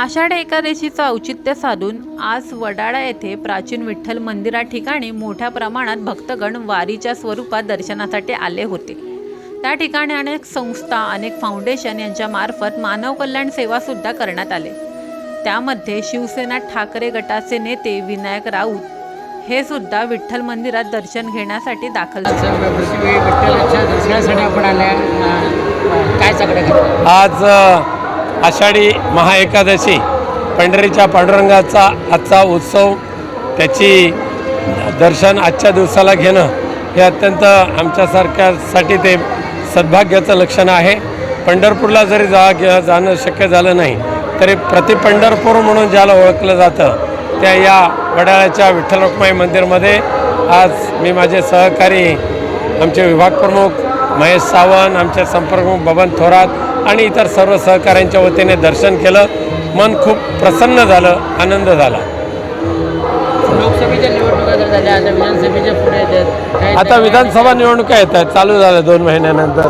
आषाढ एकादशीचं औचित्य साधून आज वडाळा येथे प्राचीन विठ्ठल मंदिरा ठिकाणी मोठ्या प्रमाणात भक्तगण वारीच्या स्वरूपात दर्शनासाठी आले होते. त्या ठिकाणी अनेक संस्था अनेक फाउंडेशन यांच्या मार्फत मानव कल्याण सेवासुद्धा करण्यात आले. त्यामध्ये शिवसेना ठाकरे गटाचे नेते विनायक राऊत हे सुद्धा विठ्ठल मंदिरात दर्शन घेण्यासाठी दाखल झाले. विठ्ठलाच्या दर्शनासाठी आपण आल्या काय सगळं आज आषाढी महाएकादशी पंढरीच्या पांडुरंगाचा आजचा उत्सव त्याची दर्शन आजच्या दिवसाला घेणं हे अत्यंत आमच्यासारख्यासाठी ते सद्भाग्याचं लक्षण आहे. पंढरपूरला जरी जा जाणं शक्य झालं नाही तरी प्रति पंढरपूर म्हणून ज्याला ओळखलं जातं त्या या वडाळ्याच्या विठ्ठल रुक्माई मंदिरमध्ये आज मी माझे सहकारी आमचे विभागप्रमुख महेश सावंत आमचे संपर्कप्रमुख बबन थोरात आणि इतर सर्व सहकाऱ्यांच्या वतीने दर्शन केलं. मन खूप प्रसन्न झालं आनंद झाला. लोकसभेच्या निवडणुका जर झाल्या आता विधानसभेच्या पुढे आहेत. काय आता विधानसभा निवडणुका येत आहेत. चालू झाल्या दोन महिन्यानंतर.